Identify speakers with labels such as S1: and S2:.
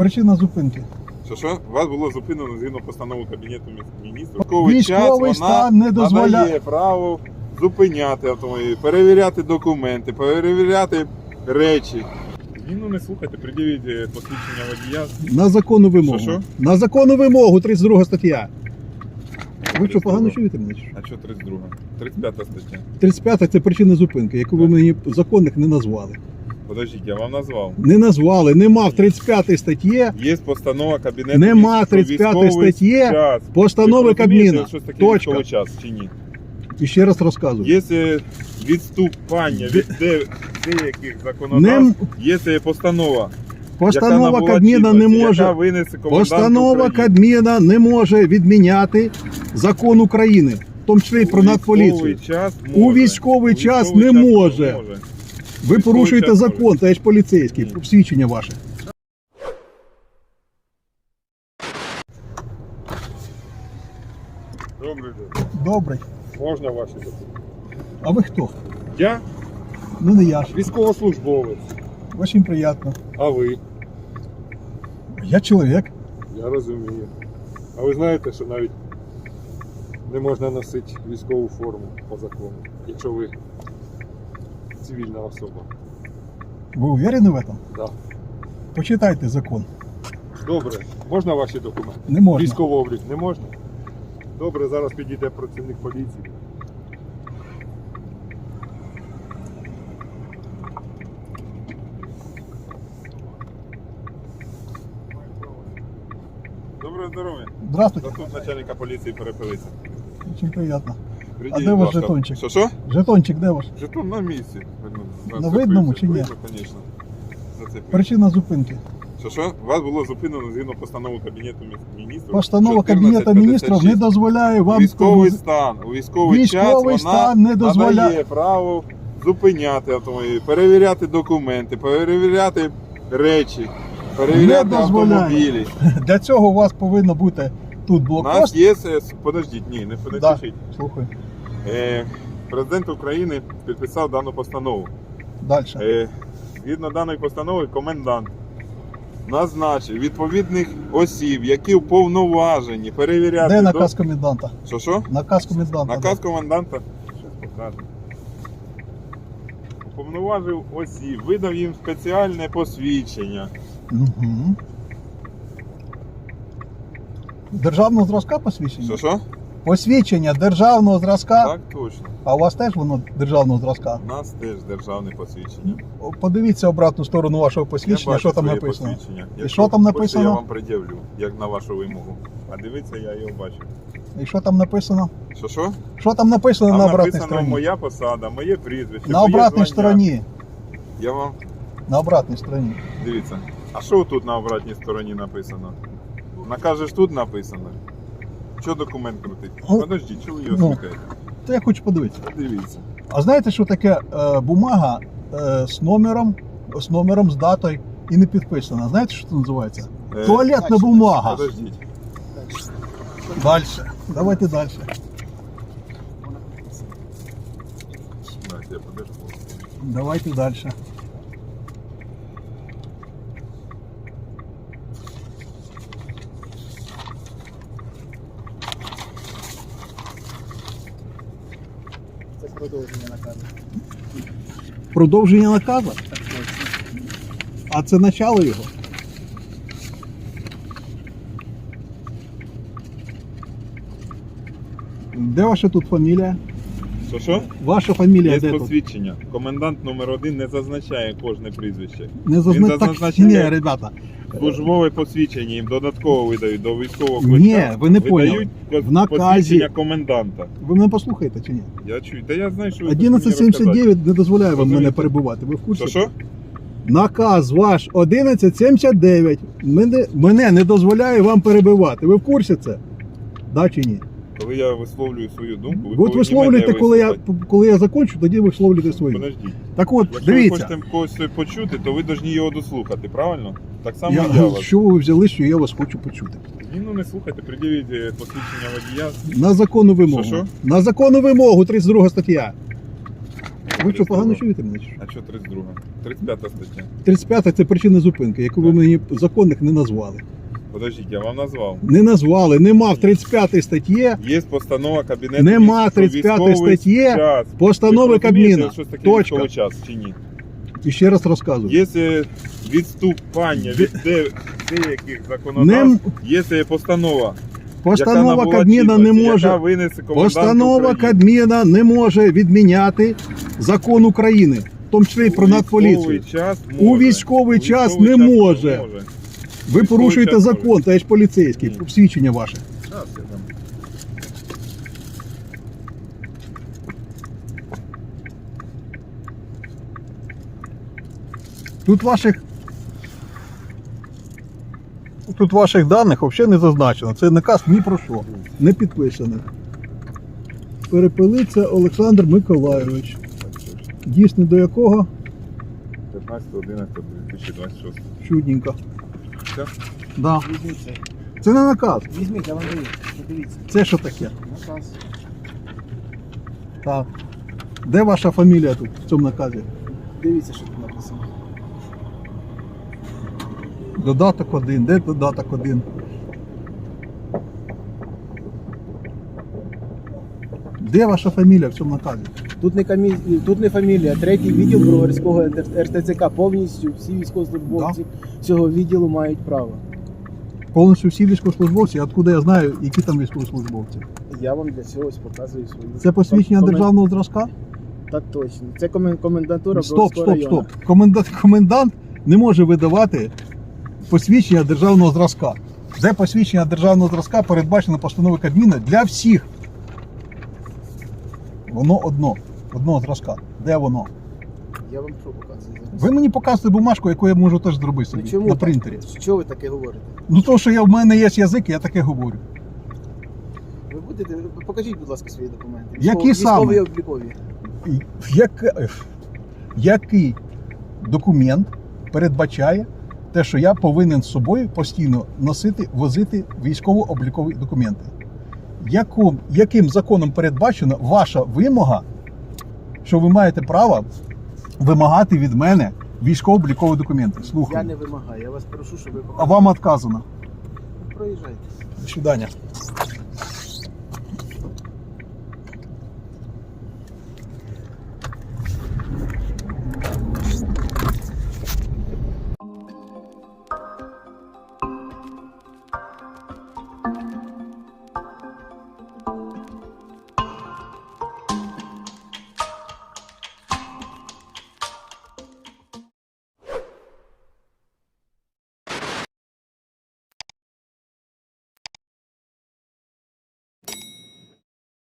S1: Причина зупинки.
S2: Що що? Вас було зупинено згідно постанови Кабінету міністрів. Військовий,
S1: Військовий
S2: час
S1: стан
S2: вона
S1: не дозволяє-
S2: надає право зупиняти автомобіль, перевіряти документи, перевіряти речі. Ну не слухайте, пред'явіть е, посвідчення водія.
S1: На законну вимогу.
S2: Що, що?
S1: На законну вимогу, 32 стаття. Ви що, погано чуєте мене? чи що?
S2: А що 32? 35 стаття.
S1: 35 це причина зупинки, яку ви мені законних не назвали.
S2: Подождіть, я вам назвав.
S1: Не назвали, нема в 35 статті
S2: Є постанова Кабінету
S1: Нема 35 статті постанови
S2: Ви
S1: Кабміна. Точка.
S2: час чи ні?
S1: І ще раз розказую.
S2: Є відступання від деяких законодавств. Є постанова.
S1: постанова Кабміна не може. Постанова Кабміна не може відміняти закон України, в тому числі і про надполіцію. У військовий час не може. Ви порушуєте закон, та я ж поліцейський,
S2: Ні.
S1: свідчення ваше.
S2: Добрий день.
S1: Добре.
S2: Можна ваші документи?
S1: А ви хто?
S2: Я
S1: Ну не я ж.
S2: військовослужбовець.
S1: Очень приємно.
S2: А ви?
S1: Я чоловік.
S3: Я розумію. А ви знаєте, що навіть не можна носити військову форму по закону, якщо ви цивільна особа.
S1: Ви уверені в этом?
S3: Да.
S1: Почитайте закон.
S3: Добре, можна ваші документи?
S1: Не можна.
S3: Військовий облік не можна? Добре, зараз підійде працівник поліції.
S2: Доброго здоров'я.
S1: Здравствуйте.
S2: Тут начальника поліції перепилися.
S1: Очень приємно.
S2: Придіть,
S1: де
S2: будь
S1: ваш
S2: ласка.
S1: жетончик?
S2: Що що?
S1: Жетончик, де ваш?
S2: Жетон на місці.
S1: На видному чи ні?
S2: Видно, звісно. Зацепив.
S1: Причина зупинки.
S2: Що що? Вас було зупинено згідно постанови Кабінету Мі- міністрів.
S1: Постанова Кабінету
S2: 1456.
S1: міністрів не дозволяє вам
S2: Військовий стан. У військовий,
S1: Військовий
S2: час
S1: стан
S2: вона
S1: не дозволяє-
S2: надає право зупиняти автомобіль, перевіряти документи, перевіряти речі, перевіряти
S1: дозволяє.
S2: автомобілі.
S1: Для цього у вас повинно бути тут
S2: У нас
S1: блокпост.
S2: є. е, Подождіть, ні, не, не
S1: Да. Слухай,
S2: президент України підписав дану постанову.
S1: далі.
S2: Е, Згідно даної постанови, комендант назначив відповідних осіб, які уповноважені перевіряти.
S1: Де
S2: до-
S1: наказ коменданта?
S2: Що що?
S1: Наказ коменданта.
S2: Наказ коменданта. Щас. Уповноважив осіб, видав їм спеціальне посвідчення.
S1: Угу. Державного зразка посвідчення?
S2: Що що?
S1: Посвідчення державного зразка.
S2: Так точно.
S1: А у вас теж воно державного зразка?
S2: У нас теж державне посвідчення.
S1: Подивіться обратну сторону вашого посвідчення, що там написано.
S2: посвідчення.
S1: І що там написано?
S2: Я вам пред'явлю, як на вашу вимогу. А дивіться, я його бачу.
S1: І що там написано?
S2: Що що?
S1: Що там написано
S2: Там
S1: на обратній
S2: написано
S1: стороні?
S2: моя посада, моє прізвище.
S1: На
S2: моє
S1: обратній
S2: звання.
S1: стороні.
S2: Я вам
S1: На обратній стороні.
S2: дивіться. А що тут на обратній стороні написано? Накажеш тут написано. Що документ крутить?
S1: Ну,
S2: Подождіть, чого ви його
S1: ну.
S2: смикаєте?
S1: То я хочу подивитися.
S2: Дивіться.
S1: А знаєте, що таке е, бумага е, з номером, з номером, з датою і не підписана? Знаєте, що це називається?
S2: Е,
S1: Туалетна бумага.
S2: Подождіть.
S1: Далі. Давайте далі. Давайте далі.
S4: Продовження наказу.
S1: Продовження наказу? А це начало його. Де ваша тут фамілія?
S2: Що що?
S1: Ваша фамілія
S2: Є
S1: де тут?
S2: посвідчення. Комендант номер один не зазначає кожне прізвище.
S1: Не зазна...
S2: Він
S1: так,
S2: зазначає-
S1: ні, ребята.
S2: Службове посвідчення їм додатково видають до військового
S1: Ні, ви не
S2: видають
S1: поняли.
S2: пос-
S1: В наказі-
S2: посвідчення коменданта.
S1: Ви мене послухаєте чи ні?
S2: Я чую. Та я знаю, що ви хочете мені розказати.
S1: 1179 не дозволяє вам мене
S2: Розумієте?
S1: перебувати. Ви в курсі?
S2: Що що?
S1: Наказ ваш 1179 мене, мене не дозволяє вам перебивати. Ви в курсі це? Да чи ні?
S2: Коли я висловлюю свою думку, ви
S1: От
S2: повинні
S1: висловлюєте,
S2: мене
S1: коли я,
S2: вислухати.
S1: коли я закончу, тоді висловлюєте свої.
S2: Подождіть.
S1: Так от,
S2: Якщо
S1: дивіться.
S2: ви хочете когось почути, то ви повинні його дослухати, правильно? Так само
S1: Я,
S2: я, вас.
S1: що ви взяли, що я вас хочу почути?
S2: Ні, ну не слухайте, пред'явіть е, посвідчення водія.
S1: На законну вимогу.
S2: Що, що?
S1: На законну вимогу, 32 стаття. Ви що, погано чуєте мене? чи що?
S2: А що 32? 35 стаття.
S1: 35 це причина зупинки, яку ви мені законних не назвали.
S2: Подождіть, я вам назвав.
S1: Не назвали, нема в 35 статті
S2: Є постанова Кабінету
S1: Нема 35 статті
S2: час.
S1: постанови
S2: Ви
S1: Кабміна.
S2: таке
S1: Точка.
S2: час чи ні?
S1: І ще раз розказую.
S2: Є відступання від де- деяких законодавств, є постанова.
S1: постанова Кабміна не може. Постанова Кабміна не може відміняти закон України, в тому числі про надполіцію. У військовий час не може. Ви порушуєте закон, та я ж поліцейський,
S2: Ні.
S1: свідчення ваше.
S2: Щас я.
S1: Тут ваших. Тут ваших даних взагалі не зазначено. Це наказ ні про що. Не підписаний. Перепилиться Олександр Миколайович. Дійсний до якого?
S2: 15.11.2026.
S1: Чудненько.
S2: Все?
S1: Да.
S4: Візьміть це.
S1: Це не наказ.
S4: Візьміть, я вам даю. Подивіться.
S1: Це що таке?
S4: Наказ.
S1: Так. Де ваша фамілія тут в цьому наказі?
S4: Дивіться, що тут написано.
S1: Додаток один. Де додаток один? Де ваша фамілія в цьому наказі?
S4: Тут не комі... тут не фамілія, третій відділ Броварського РТЦК. Повністю всі військовослужбовці цього відділу мають право.
S1: Повністю всі військовослужбовці, откуда я знаю, які там військовослужбовці?
S4: Я вам для цього ось показую свої.
S1: Це посвідчення
S4: Комен-
S1: державного зразка?
S4: Так точно. Це комен... комендатура
S1: Стоп, стоп,
S4: району.
S1: стоп. Комендант, комендант не може видавати посвідчення державного зразка. Де посвідчення державного зразка передбачено постановою Кабміна для всіх. Воно одно, одного зразка. Де воно?
S4: Я вам що показую зараз?
S1: Ви мені показуєте бумажку, яку я можу теж зробити собі
S4: Ну, чому
S1: на
S4: так?
S1: принтері.
S4: Що ви таке говорите?
S1: Ну то, що я, в мене є язик, я таке говорю.
S4: Ви будете. Покажіть, будь ласка, свої документи.
S1: Які
S4: Військові
S1: саме?
S4: облікові.
S1: І Як, який документ передбачає те, що я повинен з собою постійно носити, возити військово-облікові документи? Яким, яким законом передбачена ваша вимога, що ви маєте право вимагати від мене військово-облікові документи?
S4: Я
S1: Слухаю.
S4: не вимагаю, я вас прошу, щоб ви
S1: А вам відказано.
S4: проїжджайте.
S1: До свидання.